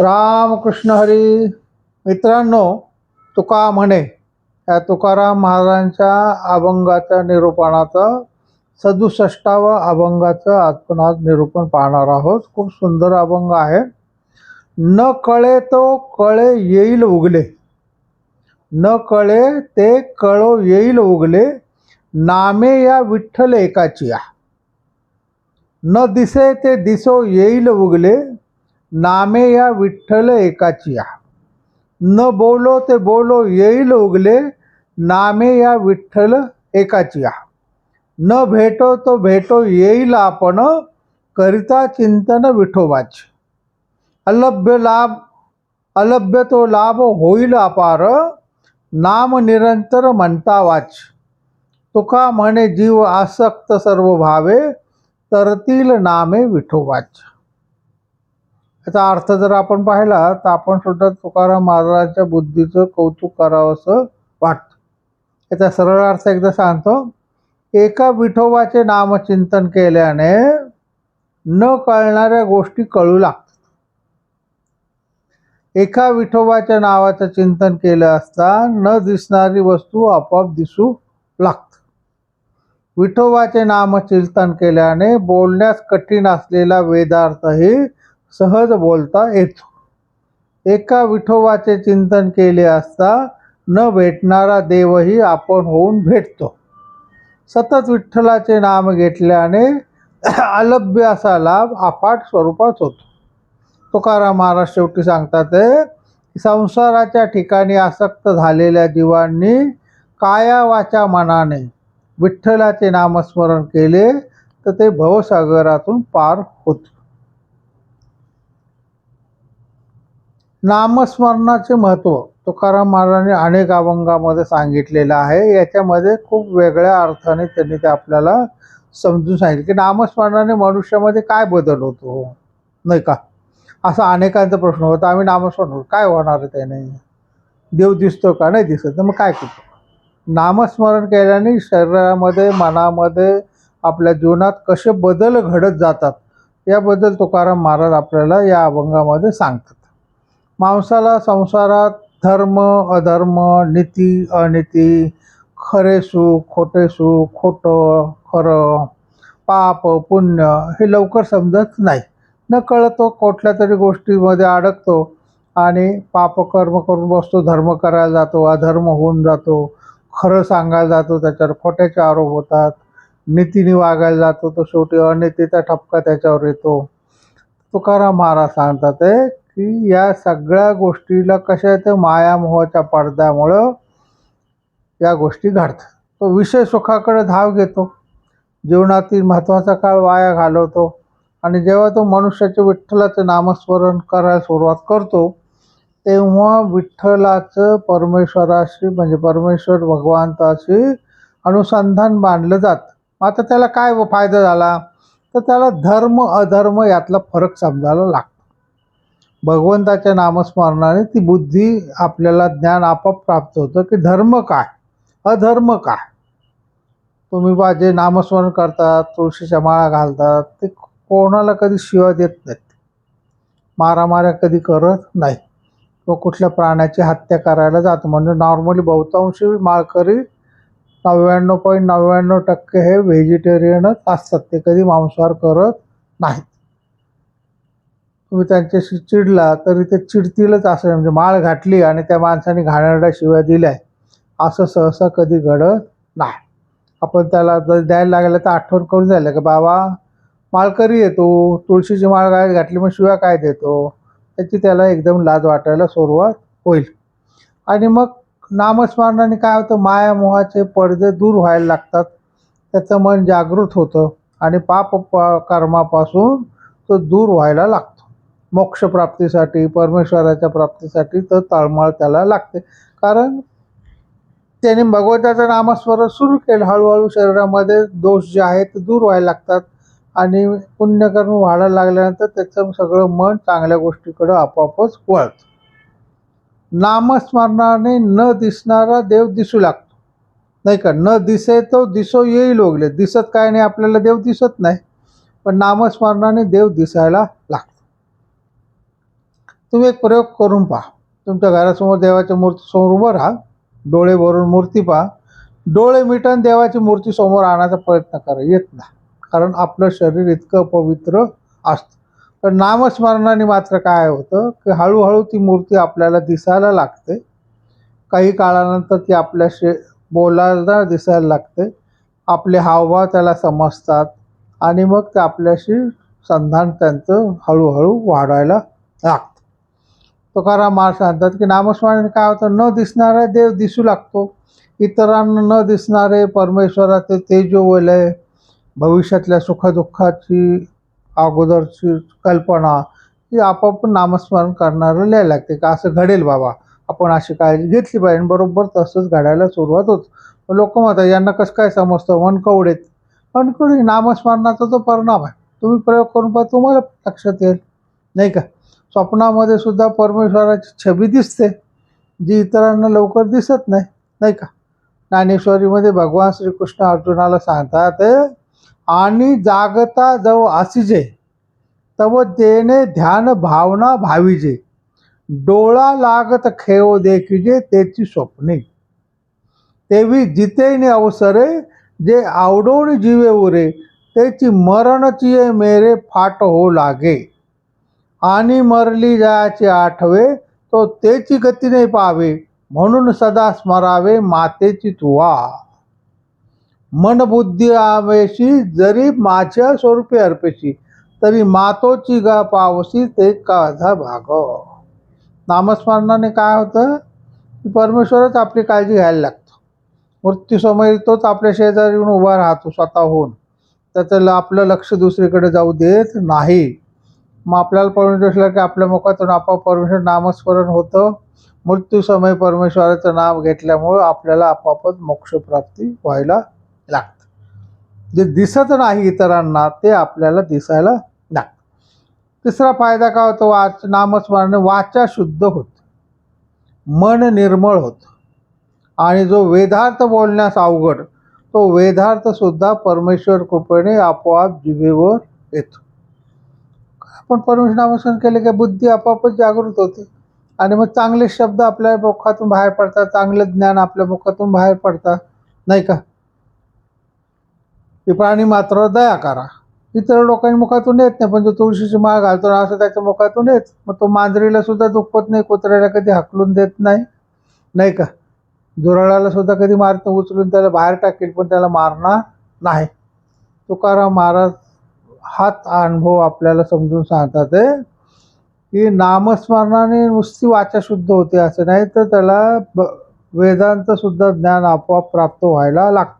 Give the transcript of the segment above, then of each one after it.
रामकृष्ण हरी. मित्रांनो तुका म्हणे या तुकाराम महाराजांच्या अभंगाच्या निरूपणाचं सदुसष्टावं अभंगाचं आपण आज निरूपण पाहणार आहोत. खूप सुंदर अभंग आहे. न कळे तो कळे येईल उगले. न कळे ते कळो येईल उगले. नामे या विठ्ठल एकाची न दिसे ते दिसो येईल उगले. नामे या विठ्ठल एकाची न बोलो ते बोलो येईल उगले नामे या विठ्ठल एकाची न भेटो तो भेटो येईल आपण करिता चिंतन विठोबाच. अलभ्य लाभ अलभ्य तो लाभ होईल अपार नाम निरंतर म्हणता वाच तुका म्हणे जीव आसक्त सर्व भावे तरतील नामे विठोबाच. याचा अर्थ जर आपण पाहिला तर आपण सुद्धा तुकाराम महाराजांच्या बुद्धीचं कौतुक करावं असं वाटतं. याचा सरळ अर्थ एकदा सांगतो एका विठोबाचे नामचिंतन केल्याने न कळणाऱ्या गोष्टी कळू लागतात. एका विठोबाच्या नावाचं चिंतन केलं असता न दिसणारी वस्तू आपोआप दिसू लागत विठोबाचे नामचिंतन केल्याने बोलण्यास कठीण असलेला वेदार्थही सहज बोलता येतो. एका विठोबाचे चिंतन केले असता न भेटणारा देवही आपण होऊन भेटतो. सतत विठ्ठलाचे नाम घेतल्याने अलभ्य असा लाभ अफाट स्वरूपात होतो. तुकाराम महाराज शेवटी सांगतात संसाराच्या ठिकाणी आसक्त झालेल्या जीवांनी काया वाचा मनाने विठ्ठलाचे नामस्मरण केले तर ते भवसागरातून पार होते. नामस्मरणाचे महत्त्व तुकाराम महाराजांनी अनेक अभंगामध्ये सांगितलेलं आहे. याच्यामध्ये खूप वेगळ्या अर्थाने त्यांनी ते आपल्याला समजून सांगितलं की नामस्मरणाने मनुष्यामध्ये काय बदल होतो? नाही का? असा अनेकांचा प्रश्न होता. आम्ही नामस्मरण करू. काय होणार आहे त्याने? देव दिसतो का? नाही दिसत. तर मग काय करतो? नामस्मरण केल्याने शरीरामध्ये मनामध्ये आपल्या जीवनात कसे बदल घडत जातात? याबद्दल तुकाराम महाराज आपल्याला या अभंगामध्ये सांगतात. माणसाला संसारात धर्म अधर्म नीती अनिती खरे सुख खोटे सुख खोटं खरं पाप पुण्य हे लवकर समजत नाही. न कळतो कुठल्या तरी गोष्टीमध्ये अडकतो आणि पापकर्म करून बसतो धर्म करायला जातो अधर्म होऊन जातो खरं सांगायला जातो त्याच्यावर खोट्याचे आरोप होतात नीतीने वागायला जातो तो शेवटी अनितीचा ठपका त्याच्यावर येतो. तुकाराम महाराज सांगतात ते की या सगळ्या गोष्टीला कशा येतं मायामोहाच्या पडद्यामुळं या गोष्टी घडतात. तो विषय सुखाकडे धाव घेतो. जीवनातील महत्त्वाचा काळ वाया घालवतो. आणि जेव्हा तो मनुष्याच्या विठ्ठलाचं नामस्मरण करायला सुरुवात करतो तेव्हा विठ्ठलाचं परमेश्वराशी म्हणजे परमेश्वर भगवंताशी अनुसंधान बांधलं जातं. आता त्याला काय फायदा झाला? तर त्याला धर्म अधर्म यातला फरक समजायला लागतो. भगवंताच्या नामस्मरणाने ती बुद्धी आपल्याला ज्ञान आपोआप प्राप्त होतं की धर्म काय? अधर्म काय? तुम्ही बा जे नामस्मरण करतात तुळशीच्या माळा घालतात ते कोणाला कधी शिवा देत नाहीत. मारामाऱ्या कधी करत नाही. व कुठल्या प्राण्याची हत्या करायला जातो. म्हणजे नॉर्मली बहुतांशी माळकरी नव्याण्णव पॉईंट नव्याण्णव टक्के हे व्हेजिटेरियनच असतात. ते कधी मांसाहार करत नाहीत. तुम्ही त्यांच्याशी चिडला तरी ते चिडतीलच असं म्हणजे माळ घातली आणि त्या माणसाने घाणेरड्या शिव्या दिल्या असं सहसा कधी घडत नाही. आपण त्याला जर द्यायला लागलं तर आठवण करून द्यायला की बाबा माळकरी येतो तुळशीची माळ काय घातली मग शिव्या काय देतो? त्याची त्याला एकदम लाज वाटायला सुरुवात होईल. आणि मग नामस्मरणाने काय होतं? मायामोहाचे पडदे दूर व्हायला लागतात. त्याचं मन जागृत होतं. आणि पाप प- कर्मापासून तो दूर व्हायला लागतो. मोक्षप्राप्तीसाठी परमेश्वराच्या प्राप्तीसाठी तर तळमळ त्याला लागते. कारण त्याने भगवंताचं नामस्मरण सुरू केलं. हळूहळू शरीरामध्ये दोष जे आहेत ते दूर व्हायला लागतात आणि पुण्यकर्म वाढायला लागल्यानंतर त्याचं सगळं मन चांगल्या गोष्टीकडं आपोआपच वळतं. नामस्मरणाने न दिसणारा देव दिसू लागतो. नाही का? न दिसे तो दिसो येईल ओगले दिसत काय नाही आपल्याला देव दिसत नाही. पण नामस्मरणाने देव दिसायला लागतो. तुम्ही एक प्रयोग करून पहा. तुमच्या घरासमोर देवाच्या मूर्तीसमोर उभं राहा. डोळे भरून मूर्ती पहा. डोळे मिटून देवाची मूर्ती समोर आणायचा प्रयत्न करा. येत नाही. कारण आपलं शरीर इतकं पवित्र असतं. तर नामस्मरणाने मात्र काय होतं? की हळूहळू ती मूर्ती आपल्याला दिसायला लागते. काही काळानंतर ती आपल्याशी बोलायला दिसायला लागते. आपले हावभाव त्याला समजतात. आणि मग ते आपल्याशी संधान त्यांचं हळूहळू वाढायला लागतं. तुकाराम महाराज सांगतात की नामस्मरणाने काय होतं? न दिसणारा देव दिसू लागतो. इतरांना न दिसणारे परमेश्वराचे तेजोवलय भविष्यातल्या सुखदुःखाची अगोदरची कल्पना ही आपोआप नामस्मरण करणारं लिहायला लागते. का असं घडेल बाबा. आपण अशी काळजी घेतली पाहिजे आणि बरोबर तसंच घडायला सुरुवात होत. लोक म्हणतात यांना कसं काय समजतं? वनकवडेत पण नामस्मरणाचा तो परिणाम आहे तुम्ही प्रयोग करून पहा तुम्हाला लक्षात येईल. नाही का? स्वप्नामध्ये सुद्धा परमेश्वराची छबी दिसते जी इतरांना लवकर दिसत नाही नाही का? ज्ञानेश्वरीमध्ये भगवान श्रीकृष्ण अर्जुनाला सांगतात आणि जागता जव असिजे तव देणे ध्यान भावना भाविजे डोळा लागत खेळ देखिजे त्याची स्वप्ने. तेवी जितेने अवसरे जे आवडोन जीवे उरे त्याची मरणची मेरे फाट हो लागे. आणि मरली जायची आठवे तो तेची गती नाही पावे म्हणून सदा स्मरावे मातेची तुवा मन बुद्धी आवेशी जरी माझ्या स्वरूपी अर्पेशी तरी मातोची गा पावशी ते काझा भाग. नामस्मरणाने काय होतं? की परमेश्वरच आपली काळजी घ्यायला लागतो. मृत्यूसमय तोच आपल्या शेजारी येऊन उभा राहतो स्वतःहून. त्याचं आपलं लक्ष दुसरीकडे जाऊ देत नाही. मग आपल्याला परमेश्वर असलं की आपल्या मुखातून आपोआप परमेश्वर नामस्मरण होतं. मृत्यूसमय परमेश्वराचं नाव घेतल्यामुळं आपल्याला आपापच मोक्षप्राप्ती व्हायला लागतं. जे दिसत नाही इतरांना ते आपल्याला दिसायला लागतं. तिसरा फायदा काय होतो? वाच नामस्मरण वाचा शुद्ध होतं. मन निर्मळ होतं. आणि जो वेदार्थ बोलण्यास अवघड तो वेदार्थसुद्धा परमेश्वर कृपेने आपोआप जिभेवर येतो. आपण परमेश्वर नामस्मरण केले की बुद्धी आपोआपच जागृत होते. आणि मग चांगले शब्द आपल्या मुखातून बाहेर पडतात चांगलं ज्ञान आपल्या मुखातून बाहेर पडतात नाही का? ती प्राणी मात्र दया करा. इतर लोकांच्या मुखातून येत नाही पण जो तुळशीची माळ घालतो ना असं त्याच्या मुखातून येत. मग तो मांजरीला सुद्धा दुखत नाही कुत्र्याला कधी हकलून देत नाही नाही का? झुरळाला सुद्धा कधी मारत उचलून त्याला बाहेर टाकेल पण त्याला मारणार नाही. तुकाराम महाराज हाच अनुभव आपल्याला समजून सांगतात आहे की नामस्मरणाने नुसती वाचा शुद्ध होते असं नाही तर त्याला ब वेदांचंसुद्धा ज्ञान आपोआप प्राप्त व्हायला लागतं.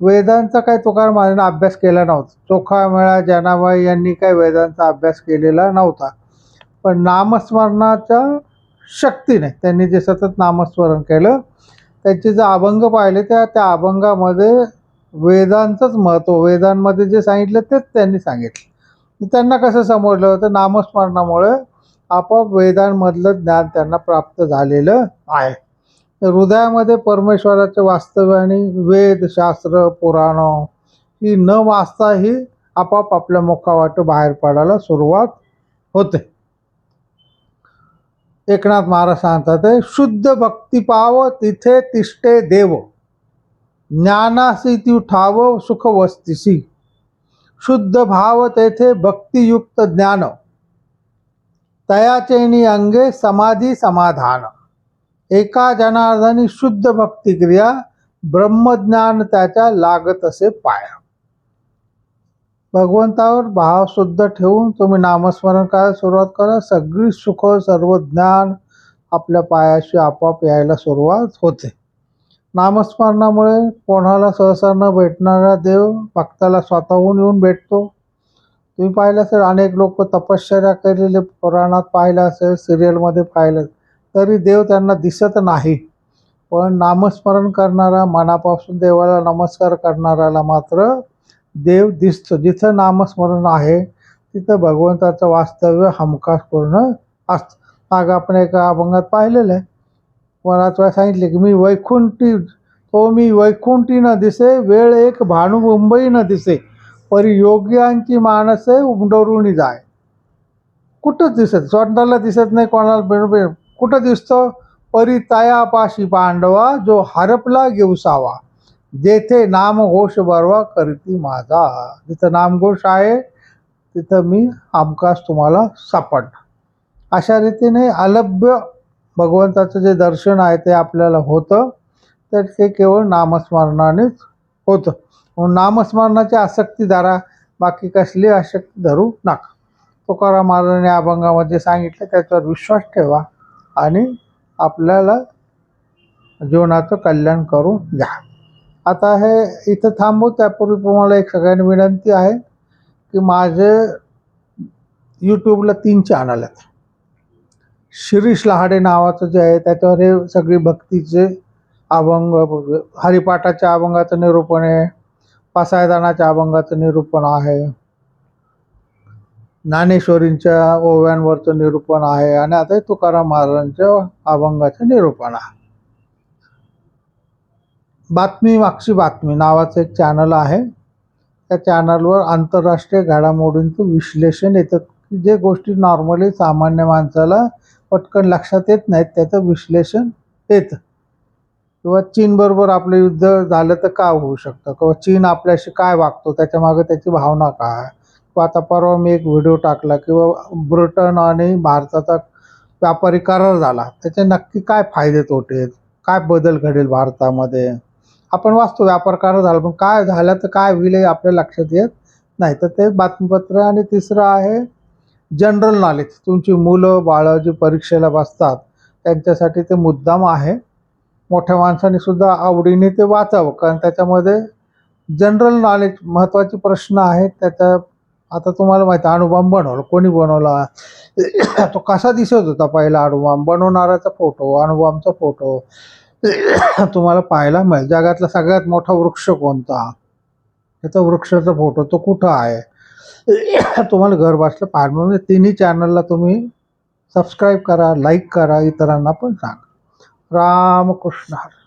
वेदांचा काही तुकार महाराजांनी अभ्यास केला नव्हता. चोखा मेळा जनाबाई यांनी काही वेदांचा अभ्यास केलेला नव्हता. पण नामस्मरणाच्या शक्तीने त्यांनी जे सतत नामस्मरण केलं त्यांचे जे अभंग पाहिले त्या त्या अभंगामध्ये वेदांचंच महत्त्व वेदांमध्ये जे सांगितलं तेच त्यांनी सांगितलं. त्यांना कसं समजलं? तर नामस्मरणामुळे आपोआप वेदांमधलं ज्ञान त्यांना प्राप्त झालेलं आहे. हृदयामध्ये परमेश्वराचे वास्तव्य आणि वेद शास्त्र पुराणं ही न वाचताही आपोआप आपल्या मुखावाट बाहेर पडायला सुरुवात होते. एकनाथ महाराज सांगतात शुद्ध भक्ती पाव तिथे तिष्ठे देव. ज्ञानासी ती ठाव सुख वस्तीसी शुद्ध भाव तेथे भक्तियुक्त ज्ञान। तयाचेनी अंगे समाधी समाधान। एका जनार्दनी शुद्ध भक्तिक्रिया ब्रह्मज्ञान त्याच्या लागत असे पाया। भगवंतावर भाव शुद्ध ठेवून तुम्ही नामस्मरण करायला सुरुवात करा सगळी सुख सर्व ज्ञान आपल्या पायाशी आपोआप यायला सुरुवात होते. नामस्मरणामुळे कोणाला सहसा न भेटणारा देव भक्ताला स्वतःहून येऊन भेटतो. तुम्ही पाहिलं असेल अनेक लोक तपश्चर्या केलेले पुराणात पाहिलं असेल सिरियलमध्ये पाहिलं तरी देव त्यांना दिसत नाही. पण नामस्मरण करणारा मनापासून देवाला नमस्कार करणाऱ्याला मात्र देव दिसतो. जिथं नामस्मरण आहे तिथं भगवंताचं वास्तव्य हमखास पूर्ण असतं. आग आपण एका अभंगात पाहिलेलं आहे. बराच वेळा सांगितले की मी वैकुंठी तो मी वैकुंठी न दिसे वेळ एक भानू मुंबई न दिसे परी योग्यांची माणसे उमडवरुणी जाय. कुठंच दिसत? स्वतःला दिसत नाही कोणाला कुठं दिसतो? परितायापाशी पांडवा जो हरपला घेऊसावा जेथे नामघोष बरवा करती माझा. जिथं नामघोष आहे तिथं मी हमखास तुम्हाला सापडणार. अशा रीतीने अलभ्य भगवंताचं जे दर्शन आहे ते आपल्याला होतं तर ते केवळ नामस्मरणानेच होतं. म्हणून नामस्मरणाची आसक्ती धरा बाकी कसली आसक्ती धरू नका. तुकाराम महाराजांनी अभंगामध्ये सांगितलं त्याच्यावर विश्वास ठेवा आणि आपल्याला जीवनाचं कल्याण करून घ्या. आता हे इथं थांबू त्यापूर्वी तुम्हाला एक सगळ्यांनी विनंती आहे की माझे यूट्यूबला तीन चॅनल आहेत. शिरीष लहाडे नावाचं जे आहे त्याच्यावर हे सगळी भक्तीचे अभंग हरिपाठाच्या अभंगाचं निरूपण आहे. पासायदानाच्या अभंगाचं निरूपण आहे. ज्ञानेश्वरींच्या ओव्यांवरचं निरूपण आहे आणि आता तुकाराम महाराजांच्या अभंगाचं निरूपण आहे. बातमी मागची बातमी नावाचं एक चॅनल आहे. त्या चॅनलवर आंतरराष्ट्रीय घडामोडींचं विश्लेषण येतं. की जे गोष्टी नॉर्मली सामान्य माणसाला पटकन लक्षात येत नाहीत त्याचं विश्लेषण येतं. किंवा चीनबरोबर आपलं युद्ध झालं तर काय होऊ शकतं? किंवा चीन आपल्याशी काय वागतो? त्याच्यामागं त्याची भावना काय किंवा आता परवा मी एक व्हिडिओ टाकला किंवा ब्रिटन आणि भारताचा व्यापारी करार झाला. त्याचे नक्की काय फायदे तोटे काय बदल घडेल भारतामध्ये? आपण वाचतो व्यापार करार झाला पण काय झालं तर काय होईल हे आपल्या लक्षात येत नाही. तर ते बातमीपत्र आणि तिसरं आहे जनरल नॉलेज तुमची मुलं बाळं जी परीक्षेला बसतात त्यांच्यासाठी ते मुद्दाम आहे. मोठ्या माणसाने सुद्धा आवडीने ते वाचावं कारण त्याच्यामध्ये जनरल नॉलेज महत्त्वाचे प्रश्न आहेत. त्याच्या आता तुम्हाला माहिती आहे बनवला बनवलं. कोणी बनवला? तो कसा दिसत होता पहिला अणुबॉम्ब बनवणाऱ्याचा फोटो अणुबॉम्बचा फोटो तुम्हाला पाहायला मिळेल. जगातला सगळ्यात मोठा वृक्ष कोणता? त्याचा वृक्षाचा फोटो तो कुठं आहे? तुम्हाला घर बसलं पाहायला म्हणून तिन्ही चॅनलला तुम्ही सबस्क्राईब करा लाईक करा इतरांना पण सांगा. रामकृष्ण हरी.